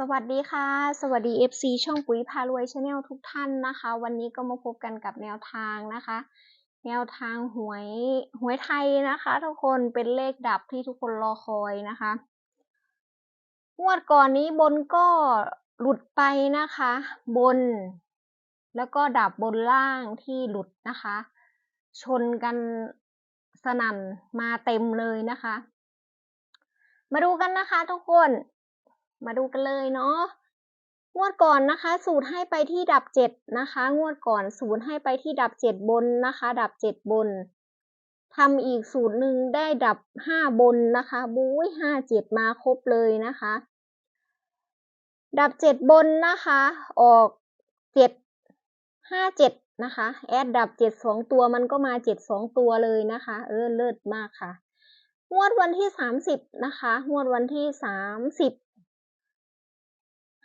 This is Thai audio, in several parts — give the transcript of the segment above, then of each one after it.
สวัสดีค่ะ สวัสดี FC ช่องปุ๋ยพารวยชาแนลทุกท่านนะคะ วันนี้ก็มาพบกันกับแนวทางนะคะ แนวทางหวยหวยไทยนะคะ ทุกคนเป็นเลขดับที่ทุกคนรอคอยนะคะงวดก่อนนี้บนก็หลุดไปนะคะ บน แล้วก็ดับบนล่างที่หลุดนะคะ ชนกันสนั่นมาเต็มเลยนะคะ มาดูกันนะคะทุกคน มาดูกันเลยเนาะงวดก่อนนะคะสูตรให้ไปที่ดับเจ็ดนะคะ งวดก่อนสูตรให้ไปที่ดับเจ็ดบนนะคะ ดับเจ็ดบนทำอีกสูตรหนึ่งได้ดับห้าบนนะคะบุ้ยห้าเจ็ดมาครบเลยนะคะ ดับเจ็ดบนนะคะ ออกเจ็ดห้าเจ็ดนะคะ แอดดับเจ็ดสองตัวมันก็มาเจ็ดสองตัวเลยนะคะ เออเลิศมากค่ะงวดวันที่สามสิบนะคะงวดวันที่สามสิบ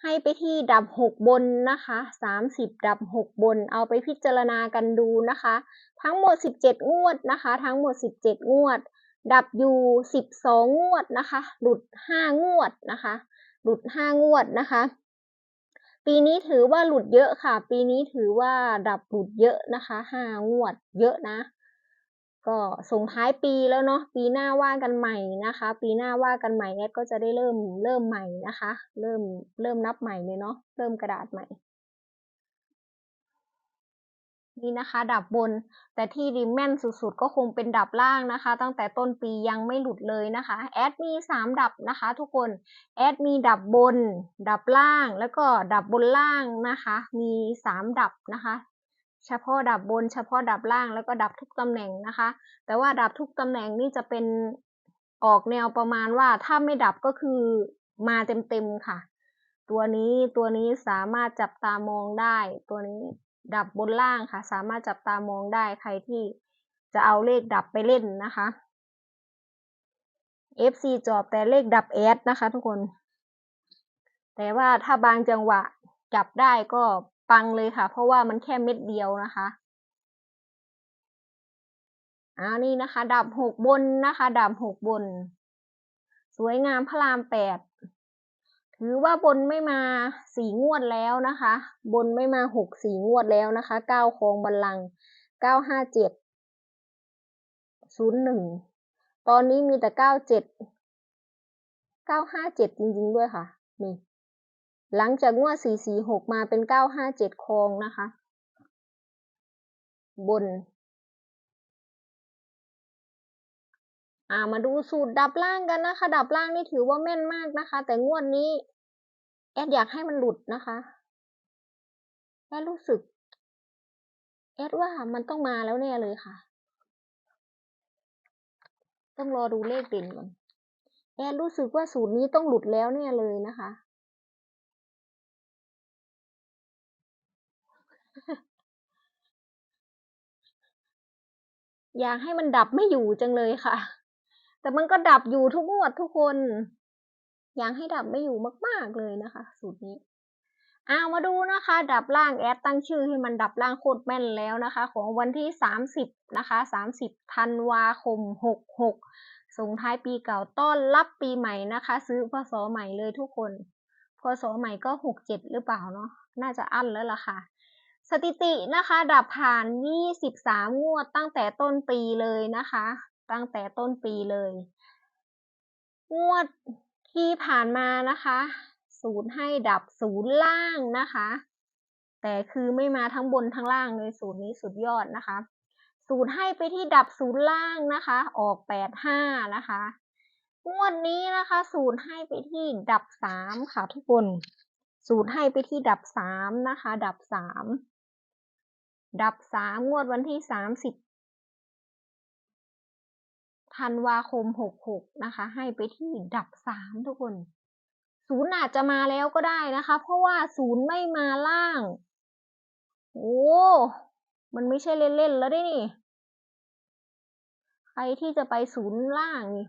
ให้ไปที่ดับหกบนนะคะสามสิบดับหกบน เอาไปพิจารณากันดูนะคะ ทั้งหมดสิบเจ็ดงวดนะคะ ทั้งหมดสิบเจ็ดงวด ดับอยู่สิบสองงวดนะคะ หลุดห้างวดนะคะ หลุดห้างวดนะคะ ปีนี้ถือว่าหลุดเยอะค่ะ ปีนี้ถือว่าดับหลุดเยอะนะคะห้างวดเยอะนะ ก็ส่งท้ายปีแล้วเนาะปีหน้าว่ากันใหม่นะคะ ปีหน้าว่ากันใหม่แอดก็จะได้เริ่มเริ่มใหม่นะคะ เริ่มเริ่มนับใหม่เลยเนาะเริ่มกระดาษใหม่ นี่นะคะ ดับบน แต่ที่ริมแม่นสุดๆ ก็คงเป็นดับล่างนะคะ ตั้งแต่ต้นปียังไม่หลุดเลยนะคะแอดมีสามดับนะคะ ทุกคนแอดมีดับบน ดับล่างแล้วก็ดับบนล่างนะคะ มีสามดับนะคะ เฉพาะดับบน เฉพาะดับล่างแล้วก็ดับทุกตำแหน่งนะคะ แต่ว่าดับทุกตำแหน่งนี่จะเป็นออกแนวประมาณว่าถ้าไม่ดับก็คือมาเต็มๆค่ะ ตัวนี้ตัวนี้สามารถจับตามองได้ ตัวนี้ดับบนล่างค่ะ สามารถจับตามองได้ใครที่จะเอาเลขดับไปเล่นนะคะ FC จอบแต่เลขดับแอดนะคะ ทุกคน แต่ว่าถ้าบางจังหวะจับได้ก็ ปังเลยค่ะ เพราะว่ามันแค่เม็ดเดียวนะคะอ่านี่นะคะ ดับหกบนนะคะ ดับหกบน สวยงามพระรามแปดถือว่าบนไม่มาสี่งวดแล้วนะคะ บนไม่มาหกสี่งวดแล้วนะคะเก้าคองบัลลังเก้าห้าเจ็ดศูนย์หนึ่งตอนนี้มีแต่เก้าเจ็ดเก้าห้าเจ็ดจริงๆด้วยค่ะ นี่ หลังจากงวด 446 มาเป็น 957คองนะคะ บน อ่า มาดูสูตรดับล่างกันนะคะ ดับล่างนี่ถือว่าแม่นมากนะคะ แต่งวดนี้ แอดอยากให้มันหลุดนะคะ แอดรู้สึก แอดว่ามันต้องมาแล้วแน่เลยค่ะ ต้องรอดูเลขเด่นก่อน แอดรู้สึกว่าสูตรนี้ต้องหลุดแล้วแน่เลยนะคะ อยากให้มันดับไม่อยู่จังเลยค่ะ แต่มันก็ดับอยู่ทุกงวดทุกคน อยากให้ดับไม่อยู่มากๆเลยนะคะ สูตรนี้เอามาดูนะคะ ดับล่างแอดตั้งชื่อให้มันดับล่างโคตรแม่นแล้วนะคะ ของวันที่สามสิบนะคะสามสิบธันวาคมหกหกส่งท้ายปีเก่าต้อนรับปีใหม่นะคะ ซื้อพศใหม่เลยทุกคนพศใหม่ก็หกเจ็ดหรือเปล่าเนาะน่าจะอั้นแล้วล่ะค่ะ สถิตินะคะ ดับผ่าน 23 งวดตั้งแต่ต้นปีเลยนะคะ ตั้งแต่ต้นปีเลย งวดที่ผ่านมานะคะศูนย์ให้ดับศูนย์ล่างนะคะ แต่คือไม่มาทั้งบนทั้งล่างเลยศูนย์นี้สุดยอดนะคะศูนย์ให้ไปที่ดับศูนย์ล่างนะคะ ออกแปดห้านะคะ งวดนี้นะคะศูนย์ให้ไปที่ดับสามค่ะทุกคนศูนย์ให้ไปที่ดับสามนะคะ ดับสาม ดับสามงวดวันที่สามสิบธันวาคมหกหกนะคะ ให้ไปที่ดับสามทุกคน ศูนย์อาจจะมาแล้วก็ได้นะคะ เพราะว่าศูนย์ไม่มาล่าง โอ้มันไม่ใช่เล่นๆแล้วได้นี่ ใครที่จะไปศูนย์ล่างนี่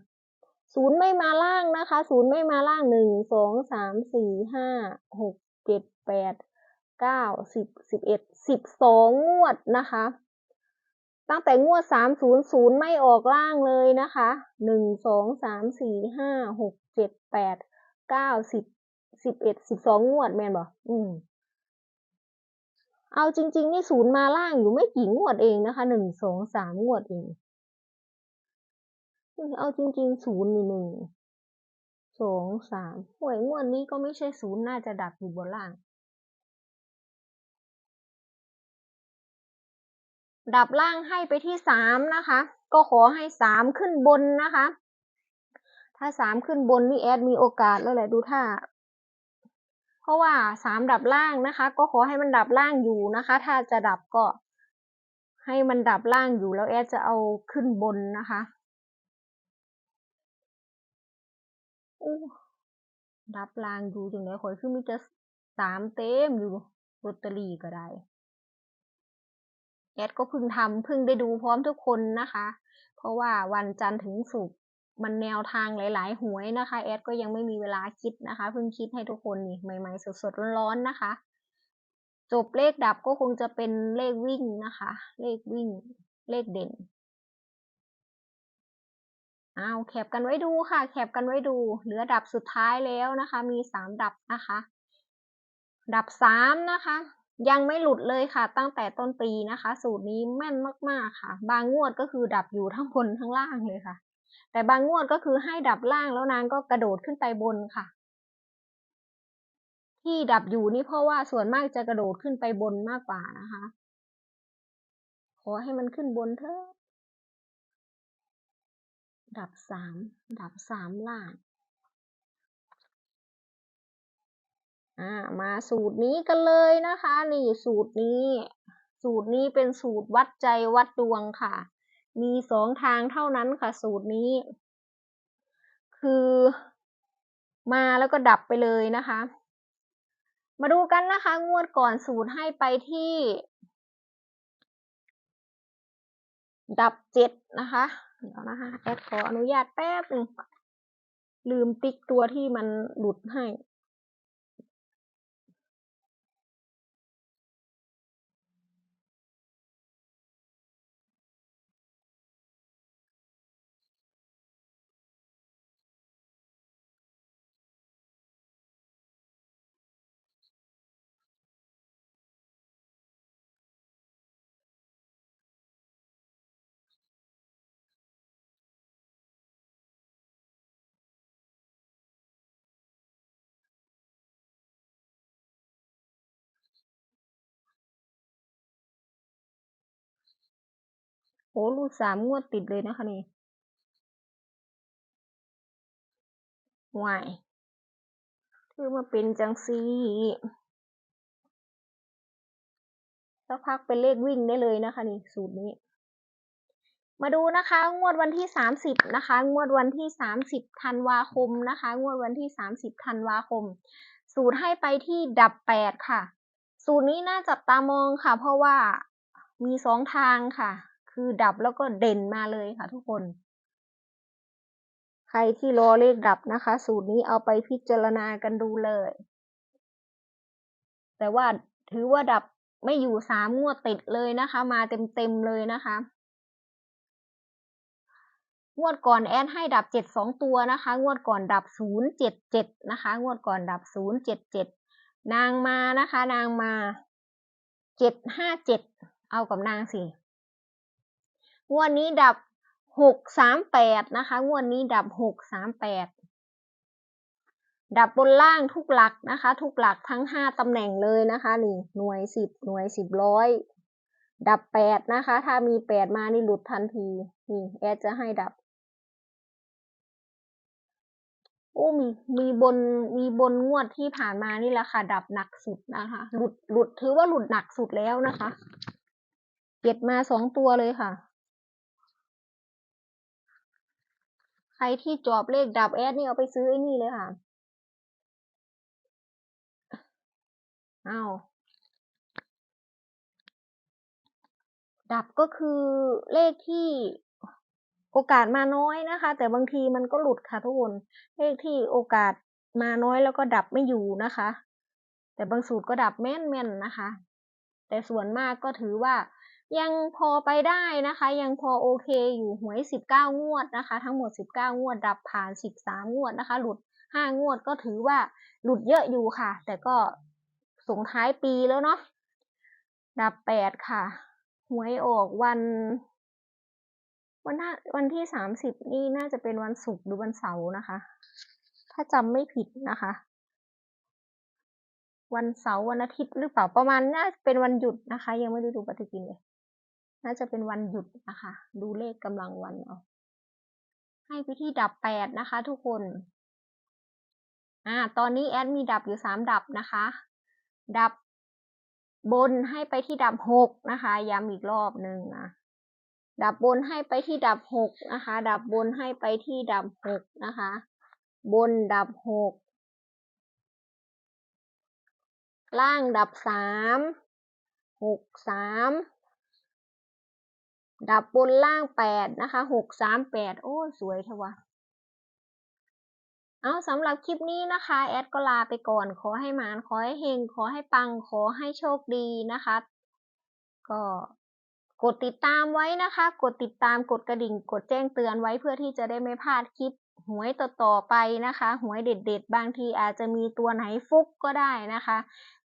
ศูนย์ไม่มาล่างนะคะ ศูนย์ไม่มาล่างหนึ่งสองสามสี่ห้าหกเจ็ดแปด เก้าสิบสิบเอ็ดสิบสองงวดนะคะ ตั้งแต่งวดสามศูนย์ศูนย์ไม่ออกล่างเลยนะคะหนึ่งสองสามสี่ห้าหกเจ็ดแปดเก้าสิบสิบเอ็ดสิบสองงวดแม่นบ่อืมเอาจริง ๆ นี่ศูนย์มาล่างอยู่ไม่กี่งวดเองนะคะหนึ่งสองสามงวดเอง เอาจริงๆศูนย์นี่หนึ่งสองสามหวยงวดนี้ก็ไม่ใช่ศูนย์น่าจะดักอยู่บนล่าง ดับล่างให้ไปที่สามนะคะ ก็ขอให้สามขึ้นบนนะคะ ถ้าสามขึ้นบนนี่แอดมีโอกาสแล้วแหละดูท่าเพราะว่าสามดับล่างนะคะ ก็ขอให้มันดับล่างอยู่นะคะ ถ้าจะดับก็ ให้มันดับล่างอยู่แล้วแอดจะเอาขึ้นบนนะคะอู้ดับล่างอยู่จังไดข่อยคือมีจะสามเต็มอยู่ลอตเตอรี่ก็ได้ แอดก็เพิ่งทำเพิ่งได้ดูพร้อมทุกคนนะคะ เพราะว่าวันจันทร์ถึงศุกร์มันแนวทางหลาย ๆ หวยนะคะ แอดก็ยังไม่มีเวลาคิดนะคะ เพิ่งคิดให้ทุกคนนี่ใหม่ ๆ สด ๆ ร้อน ๆ นะคะ จบเลขดับก็คงจะเป็นเลขวิ่งนะคะ เลขวิ่ง เลขเด่นอ้าวแคปกันไว้ดูค่ะ แคปกันไว้ดู เหลือดับสุดท้ายแล้วนะคะ มีสามดับนะคะ ดับสามนะคะ ยังไม่หลุดเลยค่ะ ตั้งแต่ต้นปีนะคะ สูตรนี้แม่นมากๆค่ะ บางงวดก็คือดับอยู่ทั้งบนทั้งล่างเลยค่ะ แต่บางงวดก็คือให้ดับล่างแล้วนางก็กระโดดขึ้นไปบนค่ะ ที่ดับอยู่นี่เพราะว่าส่วนมากจะกระโดดขึ้นไปบนมากกว่านะคะ ขอให้มันขึ้นบนเถอะดับสามดับสามล่าง อ่ามาสูตรนี้กันเลยนะคะ นี่สูตรนี้ สูตรนี้เป็นสูตรวัดใจวัดดวงค่ะ มีสองทางเท่านั้นค่ะ สูตรนี้ คือมาแล้วก็ดับไปเลยนะคะ มาดูกันนะคะ งวดก่อนสูตรให้ไปที่ ดับเจ็ดนะคะเดี๋ยวนะคะแอดขออนุญาตแป๊บหนึ่งลืมติ๊กตัวที่มันหลุดให้ โอ้รูดสามงวดติดเลยนะคะนี่วายคือมาเป็นจังซีสักพักเป็นเลขวิ่งได้เลยนะคะนี่สูตรนี้ มาดูนะคะ งวดวันที่สามสิบนะคะ งวดวันที่สามสิบธันวาคมนะคะ งวดวันที่สามสิบธันวาคม สูตรให้ไปที่ดับแปดค่ะ สูตรนี้น่าจับตามองค่ะ เพราะว่ามีสองทางค่ะ คือดับแล้วก็เด่นมาเลยค่ะทุกคน ใครที่รอเลขดับนะคะ สูตรนี้เอาไปพิจารณากันดูเลย แต่ว่าถือว่าดับไม่อยู่สามงวดติดเลยนะคะ มาเต็มๆเลยนะคะงวดก่อนแอดให้ดับเจ็ดสองตัวนะคะ งวดก่อนดับศูนย์เจ็ดเจ็ดนะคะ งวดก่อนดับศูนย์เจ็ดเจ็ดนางมานะคะ นางมาเจ็ดห้าเจ็ดเอากับนางสิ งวดนี้ดับหกสามแปดนะคะ งวดนี้ดับหกสามแปดดับบนล่างทุกหลักนะคะ ทุกหลักทั้งห้าตำแหน่งเลยนะคะนี่หน่วยสิบหน่วยสิบร้อยดับแปดนะคะ ถ้ามีแปดมานี่หลุดทันทีนี่แอดจะให้ดับโอ้มีมีบนมีบนงวดที่ผ่านมานี่แหละค่ะ ดับหนักสุดนะคะ หลุดหลุดถือว่าหลุดหนักสุดแล้วนะคะเก็บมาสองตัวเลยค่ะ ใครที่จอบเลขดับแอดนี่เอาไปซื้อไอ้นี่เลยค่ะอ้าวดับก็คือเลขที่โอกาสมาน้อยนะคะ แต่บางทีมันก็หลุดค่ะทุกคน เลขที่โอกาสมาน้อยแล้วก็ดับไม่อยู่นะคะ แต่บางสูตรก็ดับแม่นๆนะคะ แต่ส่วนมากก็ถือว่า ยังพอไปได้นะคะ ยังพอโอเคอยู่หวยสิบเก้างวดนะคะ ทั้งหมดสิบเก้างวด ดับผ่านสิบสามงวดนะคะ หลุดห้างวดก็ถือว่าหลุดเยอะอยู่ค่ะ แต่ก็ส่งท้ายปีแล้วเนาะดับแปดค่ะ หวยออกวันวันวันที่สามสิบนี่น่าจะเป็นวันศุกร์หรือวันเสาร์นะคะ ถ้าจำไม่ผิดนะคะวันเสาร์วันอาทิตย์หรือเปล่าประมาณน่าจะเป็นวันหยุดนะคะ ยังไม่ได้ดูปฏิทินเลย น่าจะเป็นวันหยุดนะคะ ดูเลขกำลังวันเอาให้ไปที่ดับแปดนะคะ ทุกคน อ่า ตอนนี้แอดมีดับอยู่สามดับนะคะ ดับบนให้ไปที่ดับหกนะคะ ย้ำอีกรอบหนึ่งนะ ดับบนให้ไปที่ดับหกนะคะ ดับบนให้ไปที่ดับหกนะคะ บนดับหก ล่างดับสาม หกสาม ดับบนล่างแปดนะคะหกสามแปดโอ้ สวยทวะเอาสำหรับคลิปนี้นะคะ แอดก็ลาไปก่อน ขอให้หมาน ขอให้เฮง ขอให้ปัง ขอให้โชคดีนะคะ ก็กดติดตามไว้นะคะ กดติดตามกดกระดิ่ง กดแจ้งเตือนไว้เพื่อที่จะได้ไม่พลาดคลิปหวยต่อๆไปนะคะ หวยเด็ด ๆ บางทีอาจจะมีตัวไหนฟุกก็ได้นะคะ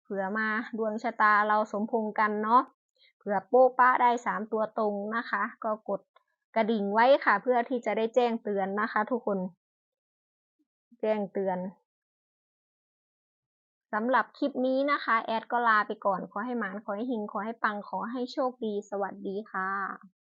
เผื่อมาดวงชะตาเราสมพงกันเนาะ เผื่อโป๊ป้าได้สามตัวตรงนะคะ ก็กดกระดิ่งไว้ค่ะ เพื่อที่จะได้แจ้งเตือนนะคะ ทุกคน แจ้งเตือนสำหรับคลิปนี้นะคะ แอดก็ลาไปก่อน ขอให้หมาน ขอให้หิง ขอให้ปัง ขอให้โชคดี สวัสดีค่ะ